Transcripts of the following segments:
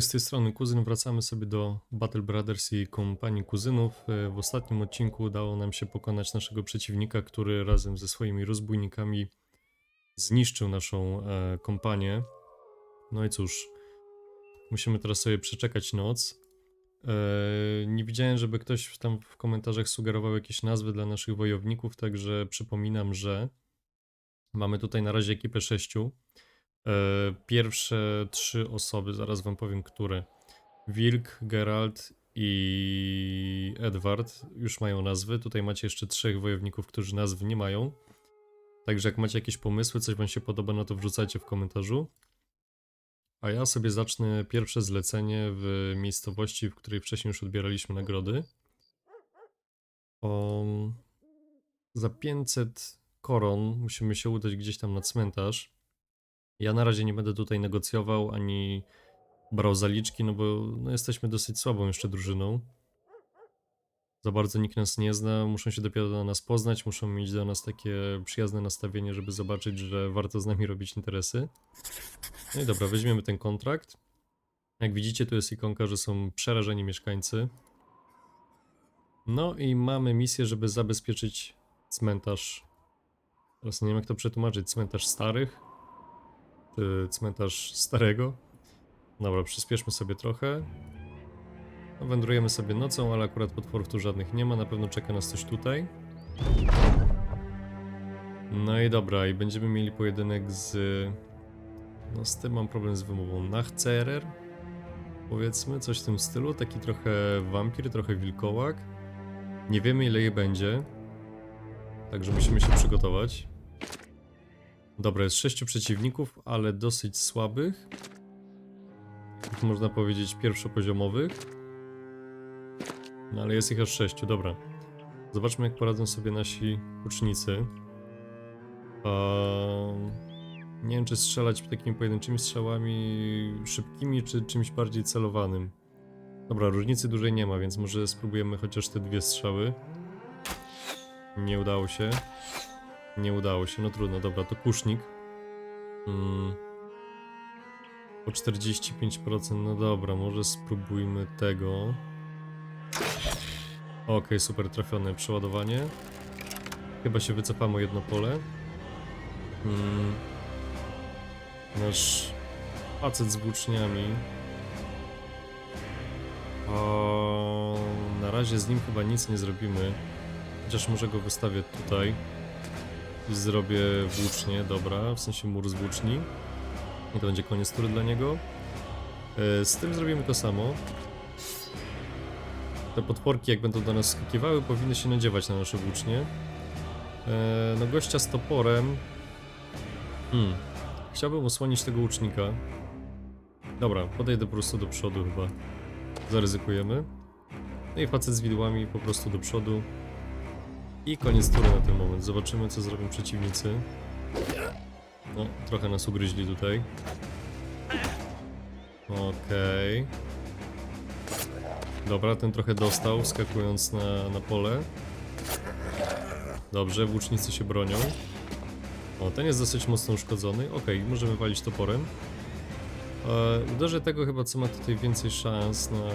Z tej strony Kuzyn. Wracamy sobie do Battle Brothers i kompanii kuzynów. E, W ostatnim odcinku udało nam się pokonać naszego przeciwnika, który razem ze swoimi rozbójnikami zniszczył naszą e, kompanię. No i cóż, musimy teraz sobie przeczekać noc. E, nie widziałem, żeby ktoś tam w komentarzach sugerował jakieś nazwy dla naszych wojowników, także przypominam, że mamy tutaj na razie ekipę sześciu. E, Pierwsze trzy osoby, zaraz wam powiem, które. Wilk, Geralt i Edward już mają nazwy. Tutaj macie jeszcze trzech wojowników, którzy nazw nie mają. Także jak macie jakieś pomysły, coś wam się podoba, no to wrzucajcie w komentarzu. A ja sobie zacznę pierwsze zlecenie w miejscowości, w której wcześniej już odbieraliśmy nagrody. O, za 500 koron musimy się udać gdzieś tam na cmentarz. Ja na razie nie będę tutaj negocjował ani brał zaliczki, no bo no, jesteśmy dosyć słabą jeszcze drużyną. Za bardzo nikt nas nie zna, muszą się dopiero do nas poznać, muszą mieć do nas takie przyjazne nastawienie, żeby zobaczyć, że warto z nami robić interesy. No i dobra, weźmiemy ten kontrakt. Jak widzicie, tu jest ikonka, że są przerażeni mieszkańcy. No i mamy misję, żeby zabezpieczyć cmentarz. Teraz nie wiem jak to przetłumaczyć, cmentarz starych cmentarz starego. Dobra, przyspieszmy sobie trochę. No, wędrujemy sobie nocą, ale akurat potworów tu żadnych nie ma, na pewno czeka nas coś tutaj. No i dobra, i będziemy mieli pojedynek z... No z tym mam problem z wymową. Nachcerer? Powiedzmy, coś w tym stylu. Taki trochę wampir, trochę wilkołak. Nie wiemy ile je będzie. Także musimy się przygotować. Dobra, jest sześciu przeciwników, ale dosyć słabych. Można powiedzieć, pierwszopoziomowych. No ale jest ich aż sześciu, dobra. Zobaczmy, jak poradzą sobie nasi ucznicy. Ehm, nie wiem, czy strzelać takimi pojedynczymi strzałami szybkimi, czy czymś bardziej celowanym. Dobra, różnicy dużej nie ma, więc może spróbujemy chociaż te dwie strzały. Nie udało się. Nie udało się, no trudno, dobra, to kusznik. Mm. Po 45%, no dobra, może spróbujmy tego. Okej, super, trafione przeładowanie. Chyba się wycofamy o jedno pole. Mm. Nasz facet z włóczniami. O, na razie z nim chyba nic nie zrobimy. Chociaż może go wystawię tutaj. Zrobię włócznie, dobra, w sensie mur z włóczni. I to będzie koniec tury dla niego. E, Z tym zrobimy to samo. Te potworki, jak będą do nas skakiwały, powinny się nadziewać na nasze włócznie. E, No gościa z toporem... Hmm. Chciałbym osłonić tego łucznika. Dobra, podejdę po prostu do przodu chyba. Zaryzykujemy. No i facet z widłami po prostu do przodu. I koniec tury na ten moment. Zobaczymy, co zrobią przeciwnicy. No, trochę nas ugryźli tutaj. Okej. Dobra, ten trochę dostał, skakując na, na pole. Dobrze, włócznicy się bronią. O, ten jest dosyć mocno uszkodzony. Okej, możemy walić toporem. E, uderzę tego chyba, co ma tutaj więcej szans na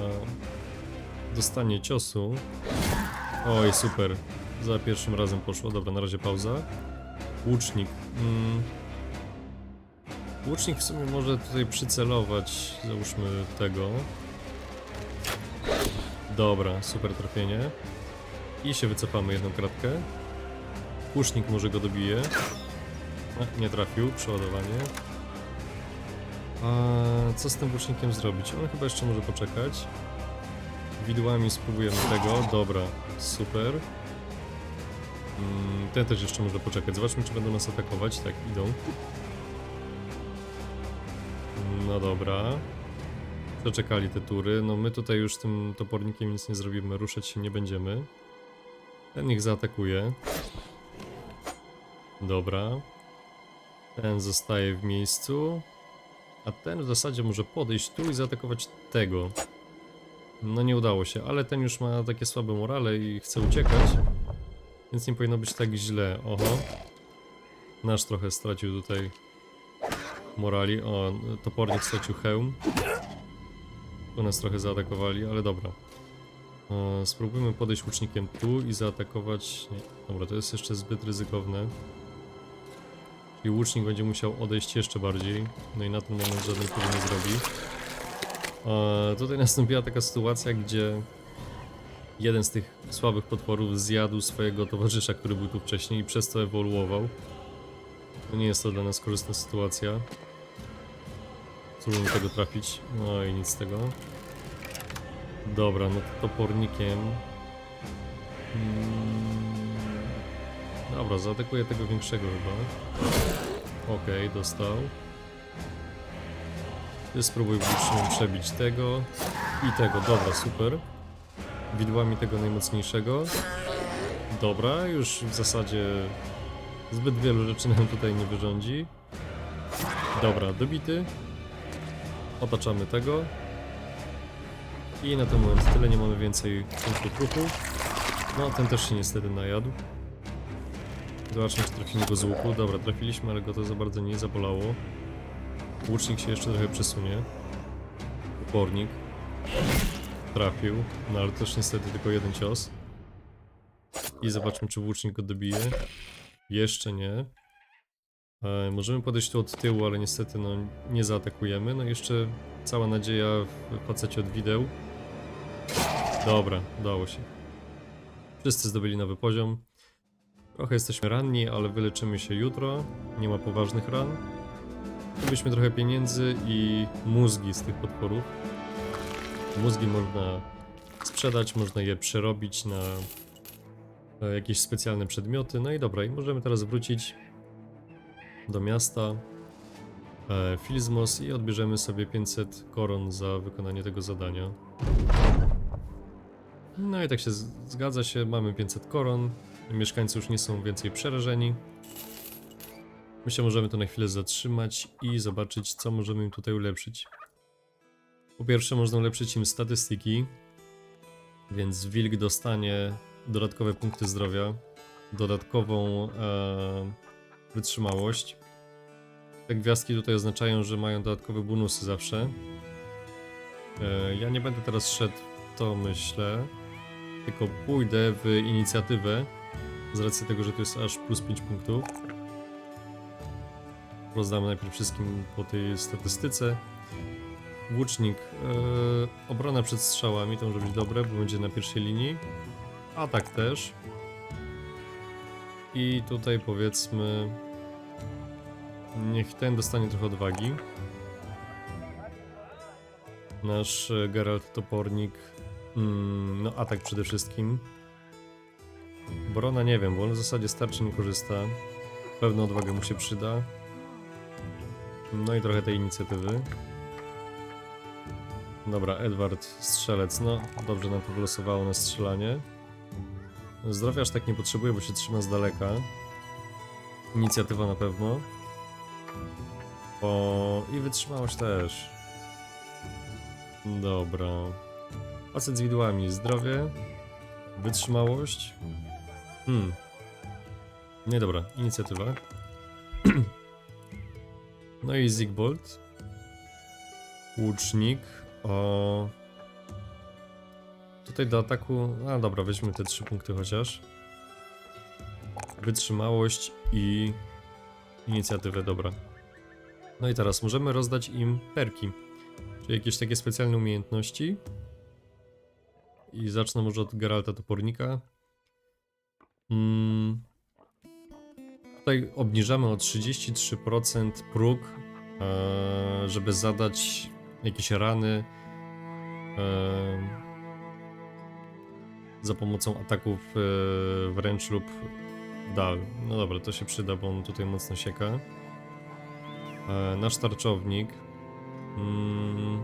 dostanie ciosu. Oj, super. Za pierwszym razem poszło. Dobra, na razie pauza. Łucznik. Mm. Łucznik w sumie może tutaj przycelować. Załóżmy tego. Dobra, super trafienie. I się wycofamy jedną kratkę. Łucznik może go dobije. A, nie trafił, przeładowanie. A co z tym łucznikiem zrobić? On chyba jeszcze może poczekać. Widłami spróbujemy tego. Dobra, super. Mm, Ten też jeszcze może poczekać. Zobaczmy, czy będą nas atakować. Tak, idą. No dobra. Przeczekali te tury. No my tutaj już tym topornikiem nic nie zrobimy. Ruszać się nie będziemy. Ten ich zaatakuje. Dobra. Ten zostaje w miejscu. A ten w zasadzie może podejść tu i zaatakować tego. No nie udało się, ale ten już ma takie słabe morale i chce uciekać. Więc nie powinno być tak źle. Oho. Nasz trochę stracił tutaj morali. O, topornik stracił hełm. szybko nas trochę zaatakowali, ale dobra. E, spróbujmy podejść łucznikiem tu i zaatakować... Nie. Dobra, to jest jeszcze zbyt ryzykowne. Czyli łucznik będzie musiał odejść jeszcze bardziej. No i na ten moment żaden tego nie zrobi. E, tutaj nastąpiła taka sytuacja, gdzie jeden z tych słabych potworów zjadł swojego towarzysza, który był tu wcześniej i przez to ewoluował. No nie jest to dla nas korzystna sytuacja. Spróbujmy tego trafić. No i nic z tego. Dobra, no to topornikiem. Mm, Dobra, zaatakuję tego większego chyba. Okej, dostał. Ty spróbuj przebić tego i tego. Dobra, super. Widłami tego najmocniejszego. Dobra, już w zasadzie zbyt wielu rzeczy nam tutaj nie wyrządzi. Dobra, dobity. Otaczamy tego. I na ten moment tyle, nie mamy więcej punktów ruchu. No, ten też się niestety najadł. Zobaczmy, czy trafimy go z łuku. Dobra, trafiliśmy, ale go to za bardzo nie zabolało. Łucznik się jeszcze trochę przesunie. Upornik. Trafił, no ale też niestety tylko jeden cios. I zobaczmy, czy włócznik go dobije. Jeszcze nie. E, możemy podejść tu od tyłu, ale niestety no, nie zaatakujemy. No jeszcze cała nadzieja w facecie od wideł. Dobra, udało się. Wszyscy zdobyli nowy poziom. Trochę jesteśmy ranni, ale wyleczymy się jutro. Nie ma poważnych ran. Zdobyliśmy trochę pieniędzy i mózgi z tych potworów. Mózgi można sprzedać, można je przerobić na jakieś specjalne przedmioty. No i dobra, i możemy teraz wrócić do miasta e, Filzmos i odbierzemy sobie 500 koron za wykonanie tego zadania. No i tak się zgadza się, mamy 500 koron. Mieszkańcy już nie są więcej przerażeni. Myślę, możemy to na chwilę zatrzymać i zobaczyć, co możemy im tutaj ulepszyć. Po pierwsze, można ulepszyć im statystyki, więc wilk dostanie dodatkowe punkty zdrowia, dodatkową e, wytrzymałość. Te gwiazdki tutaj oznaczają, że mają dodatkowe bonusy zawsze. E, ja nie będę teraz szedł to, myślę, tylko pójdę w inicjatywę, z racji tego, że to jest aż plus 5 punktów. Rozdamy najpierw wszystkim po tej statystyce. Łucznik, e, obrona przed strzałami, to może być dobre, bo będzie na pierwszej linii. Atak też. I tutaj powiedzmy, niech ten dostanie trochę odwagi. Nasz e, Geralt Topornik, mm, no atak przede wszystkim. Obrona nie wiem, bo on w zasadzie starczy nie korzysta. Pewna odwaga mu się przyda. No i trochę tej inicjatywy. Dobra, Edward, strzelec. No, dobrze nam to wylosowało na strzelanie. Zdrowia aż tak nie potrzebuje, bo się trzyma z daleka. Inicjatywa na pewno. O, i wytrzymałość też. Dobra. Facet z widłami. Zdrowie. Wytrzymałość. Hmm. Nie dobra, inicjatywa. no i Zigbold. Łucznik. O. Tutaj do ataku. A dobra, weźmy te trzy punkty chociaż. Wytrzymałość i inicjatywę, dobra. No i teraz możemy rozdać im perki. Czyli jakieś takie specjalne umiejętności. I zacznę może od Geralta Topornika. Mm. Tutaj obniżamy o 33% próg, e, żeby zadać jakieś rany za pomocą ataków e, wręcz lub dal. No dobra, to się przyda, bo on tutaj mocno sieka. E, nasz tarczownik. Mm,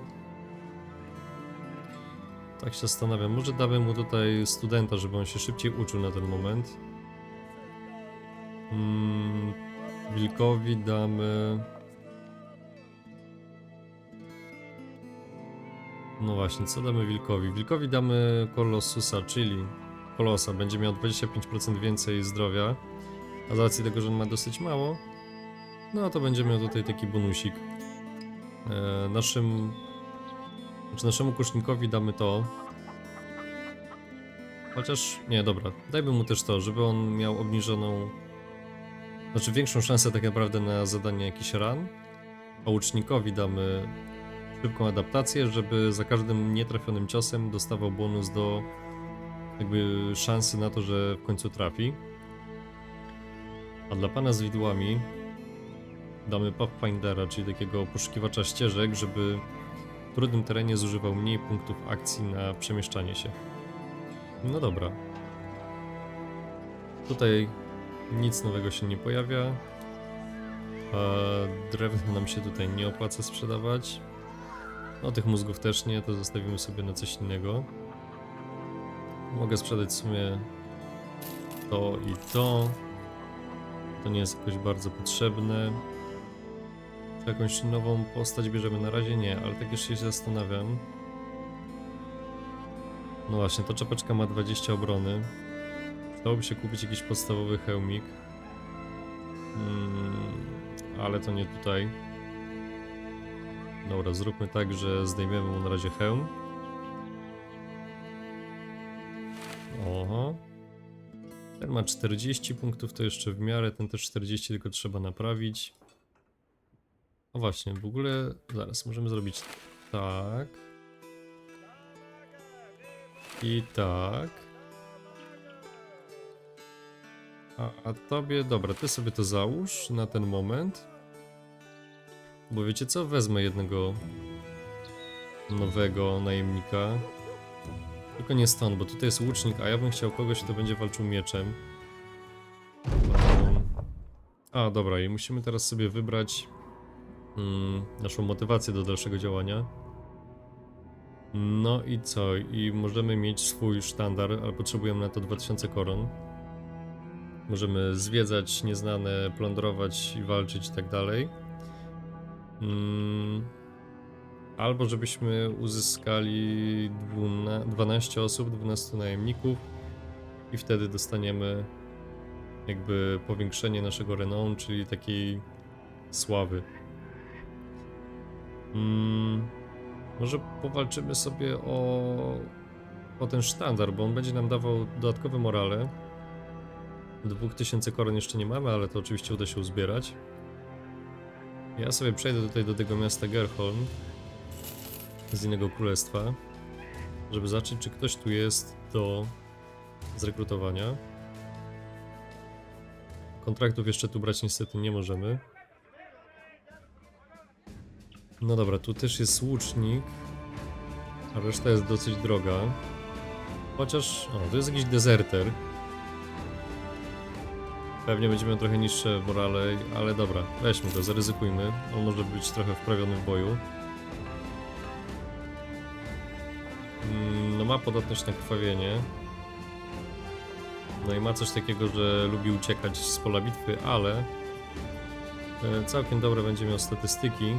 tak się zastanawiam, może damy mu tutaj studenta, żeby on się szybciej uczył na ten moment. Mm, wilkowi damy... No właśnie, co damy wilkowi? Wilkowi damy Kolossusa, czyli Kolosa. Będzie miał 25% więcej zdrowia. A z racji tego, że on ma dosyć mało, no to będzie miał tutaj taki bonusik. E, naszym Znaczy naszemu kusznikowi damy to. Chociaż, nie, dobra, dajmy mu też to, żeby on miał obniżoną... Znaczy większą szansę tak naprawdę na zadanie jakichś ran. A łucznikowi damy szybką adaptację, żeby za każdym nietrafionym ciosem dostawał bonus do jakby szansy na to, że w końcu trafi. A dla pana z widłami damy Pathfindera, czyli takiego poszukiwacza ścieżek, żeby w trudnym terenie zużywał mniej punktów akcji na przemieszczanie się. No dobra. Tutaj nic nowego się nie pojawia. Drewno nam się tutaj nie opłaca sprzedawać. No tych mózgów też nie, to zostawimy sobie na coś innego. Mogę sprzedać w sumie to i to. To nie jest jakoś bardzo potrzebne. Czy jakąś nową postać bierzemy? Na razie nie, ale tak jeszcze się zastanawiam. No właśnie, to czapeczka ma 20 obrony. Dałoby się kupić jakiś podstawowy hełmik. Mm, ale to nie tutaj. Dobra, zróbmy tak, że zdejmiemy mu na razie hełm. Oho. Ten ma 40 punktów, to jeszcze w miarę, ten też 40, tylko trzeba naprawić. O właśnie, w ogóle zaraz możemy zrobić tak. I tak. A, a tobie, dobra, ty sobie to załóż na ten moment. Bo wiecie co? Wezmę jednego nowego najemnika. Tylko nie stąd, bo tutaj jest łucznik, a ja bym chciał kogoś, kto będzie walczył mieczem. A, dobra, i musimy teraz sobie wybrać mm, naszą motywację do dalszego działania. No i co? I możemy mieć swój sztandar, ale potrzebujemy na to 2000 koron. Możemy zwiedzać nieznane, plądrować i walczyć i tak dalej. Mm, Albo żebyśmy uzyskali dwuna- 12 osób, 12 najemników i wtedy dostaniemy jakby powiększenie naszego renown, czyli takiej sławy. Mm, może powalczymy sobie o, o ten sztandar, bo on będzie nam dawał dodatkowe morale. 2000 koron jeszcze nie mamy, ale to oczywiście uda się uzbierać. Ja sobie przejdę tutaj do tego miasta Gerholm z innego królestwa, żeby zobaczyć, czy ktoś tu jest do zrekrutowania. Kontraktów jeszcze tu brać niestety nie możemy. No dobra, tu też jest łucznik, a reszta jest dosyć droga. Chociaż, o, to jest jakiś dezerter. Pewnie będzie miał trochę niższe morale, ale dobra, weźmy go, zaryzykujmy. On może być trochę wprawiony w boju. Mm, No ma podatność na krwawienie. No i ma coś takiego, że lubi uciekać z pola bitwy, ale e, całkiem dobre będzie miał statystyki.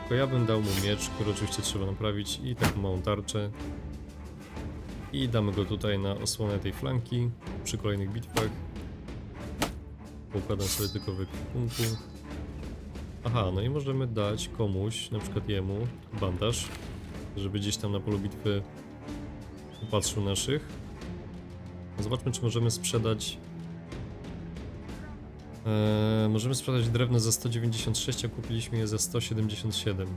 Tylko ja bym dał mu miecz, który oczywiście trzeba naprawić i taką małą tarczę. I damy go tutaj na osłonę tej flanki przy kolejnych bitwach. Układam sobie tylko w ekwipunku. Aha, no i możemy dać komuś, na przykład jemu, bandaż, żeby gdzieś tam na polu bitwy upatrzył naszych. Zobaczmy, czy możemy sprzedać. Eee, możemy sprzedać drewno za 196, a kupiliśmy je za 177.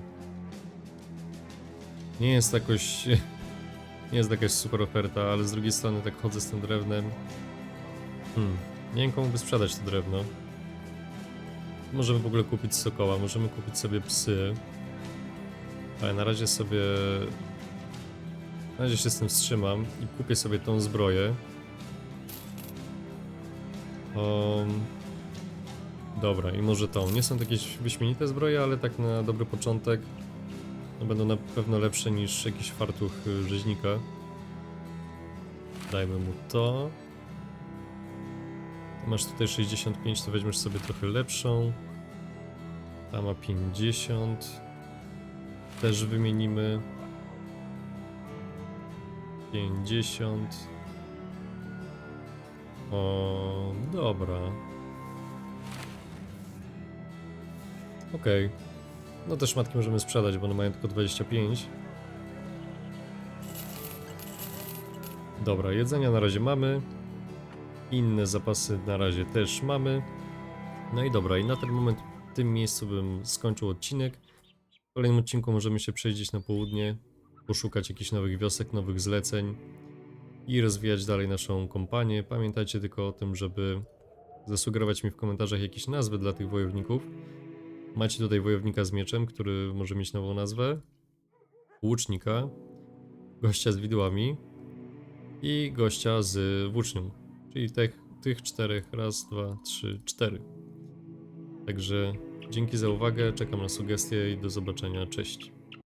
Nie jest jakoś. Nie jest jakaś super oferta, ale z drugiej strony tak chodzę z tym drewnem. Hmm, nie wiem komu by sprzedać to drewno. Możemy w ogóle kupić sokoła, możemy kupić sobie psy. Ale na razie sobie. Na razie się z tym wstrzymam i kupię sobie tą zbroję. Um, dobra, i może tą. Nie są to jakieś wyśmienite zbroje, ale tak na dobry początek no będą na pewno lepsze niż jakiś fartuch y, rzeźnika. Dajmy mu to. Masz tutaj 65, to weźmiesz sobie trochę lepszą. Ta ma 50. Też wymienimy. 50. O, dobra. Okej. No te szmatki możemy sprzedać, bo one mają tylko 25. Dobra, jedzenia na razie mamy. Inne zapasy na razie też mamy. No i dobra, i na ten moment w tym miejscu bym skończył odcinek. W kolejnym odcinku możemy się przejść na południe, poszukać jakichś nowych wiosek, nowych zleceń i rozwijać dalej naszą kompanię. Pamiętajcie tylko o tym, żeby zasugerować mi w komentarzach jakieś nazwy dla tych wojowników. Macie tutaj wojownika z mieczem, który może mieć nową nazwę, łucznika, gościa z widłami i gościa z włócznią. Czyli tych, tych czterech, raz, dwa, trzy, cztery. Także dzięki za uwagę, czekam na sugestie i do zobaczenia, cześć.